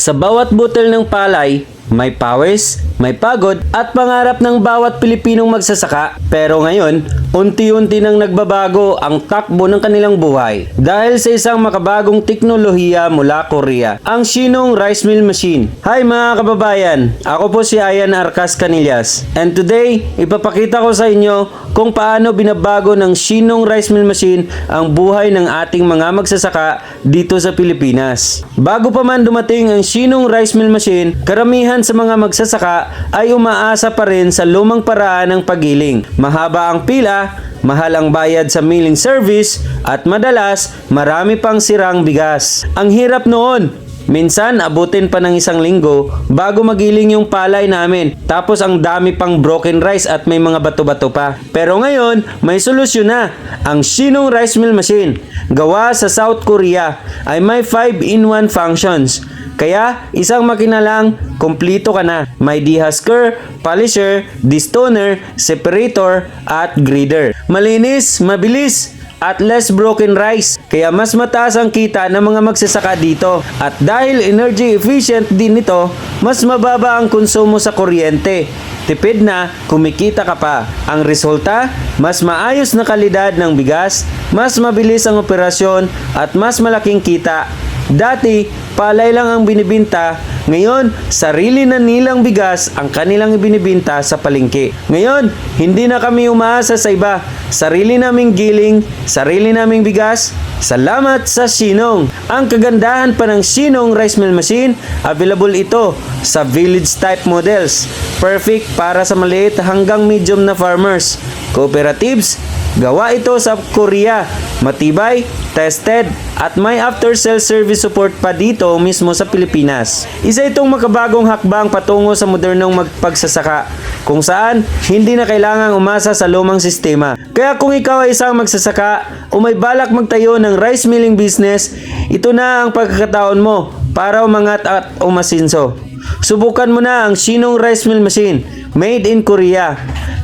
Sa bawat butil ng palay, may pawis, may pagod at pangarap ng bawat Pilipinong magsasaka. Pero ngayon, unti-unti nang nagbabago ang takbo ng kanilang buhay. Dahil sa isang makabagong teknolohiya mula Korea, ang Shinong Rice Mill Machine. Hi mga kababayan, ako po si Ayan Arcas Canillas. And today, ipapakita ko sa inyo kung paano binabago ng Shinong Rice Mill Machine ang buhay ng ating mga magsasaka dito sa Pilipinas. Bago pa man dumating ang Shinong Rice Mill Machine, karamihan sa mga magsasaka ay umaasa pa rin sa lumang paraan ng pagiling. Mahaba ang pila, mahal ang bayad sa milling service, at madalas marami pang sirang bigas. Ang hirap noon, Minsan, abutin pa ng isang linggo bago magiling yung palay namin. Tapos ang dami pang broken rice at may mga bato-bato pa. Pero ngayon, may solusyon na. Ang Shinong Rice Mill Machine, gawa sa South Korea, ay may 5-in-1 functions. Kaya, isang makina lang, kumplito ka na. May dehusker, polisher, distoner, separator, at grader. Malinis, mabilis, at less broken rice. Kaya mas mataas ang kita ng mga magsasaka dito. At dahil energy efficient din ito, mas mababa ang konsumo sa kuryente. Tipid na, kumikita ka pa. Ang resulta, mas maayos na kalidad ng bigas, mas mabilis ang operasyon, at mas malaking kita. Dati, palay lang ang binibinta, ngayon, sarili na nilang bigas ang kanilang ibinibinta sa palengke. Ngayon, hindi na kami umaasa sa iba. Sarili naming giling, sarili naming bigas. Salamat sa Sinong. Ang kagandahan pa ng Sinong Rice Mill Machine, available ito sa village type models. Perfect para sa maliit hanggang medium na farmers. Cooperatives, Gawa ito sa Korea, matibay, tested, at may after-sale service support pa dito mismo sa Pilipinas. Isa itong makabagong hakbang patungo sa modernong magpagsasaka, kung saan hindi na kailangang umasa sa lumang sistema. Kaya kung ikaw ay isang magsasaka o may balak magtayo ng rice milling business, ito na ang pagkakataon mo para umangat at umasinso. Subukan mo na ang Shinong Rice Mill Machine, made in Korea.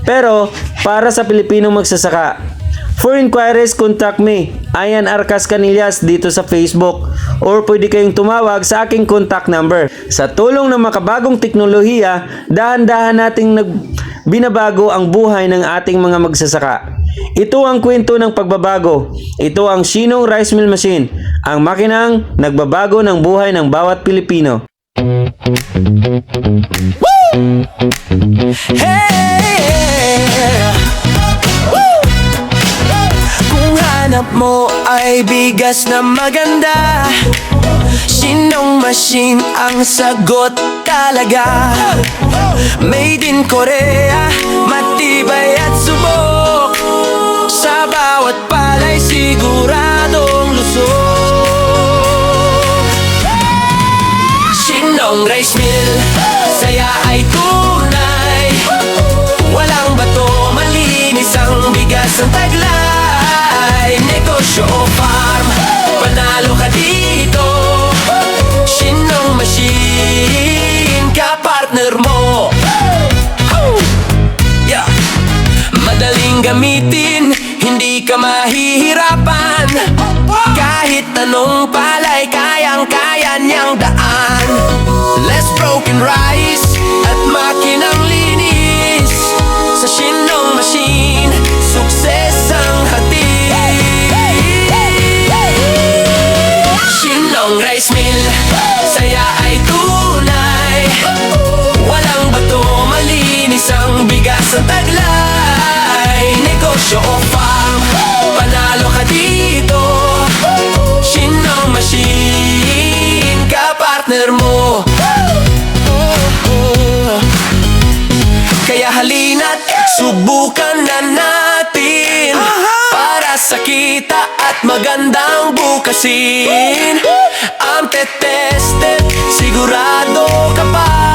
Pero para sa Pilipinong magsasaka. For inquiries, contact me, Ayan Arcas Canillas dito sa Facebook or pwede kayong tumawag sa aking contact number. Sa tulong ng makabagong teknolohiya, dahan-dahan nating nag binabago ang buhay ng ating mga magsasaka. Ito ang kwento ng pagbabago. Ito ang Shinong Rice Mill Machine, ang makinang nagbabago ng buhay ng bawat Pilipino. Hey! Mo ay bigas na maganda. Sinong machine ang sagot talaga? Made in Korea, matibay at subok. Sa bawat palay siguradong lusog Sinong rice mill, saya ay tunay Broken rice at makinang linis Sa Shinong Machine, sukses ang hatid. Shinong Rice Mill, saya ay tunay. Walang bato, malinis ang bigas ng taglay. Negosyo o farm, panalo ka dito. Shinong Machine, ka-partner mo subukan na natin Para sa kita at magandang bukasin. Ang tetested, sigurado ka pa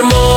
machine,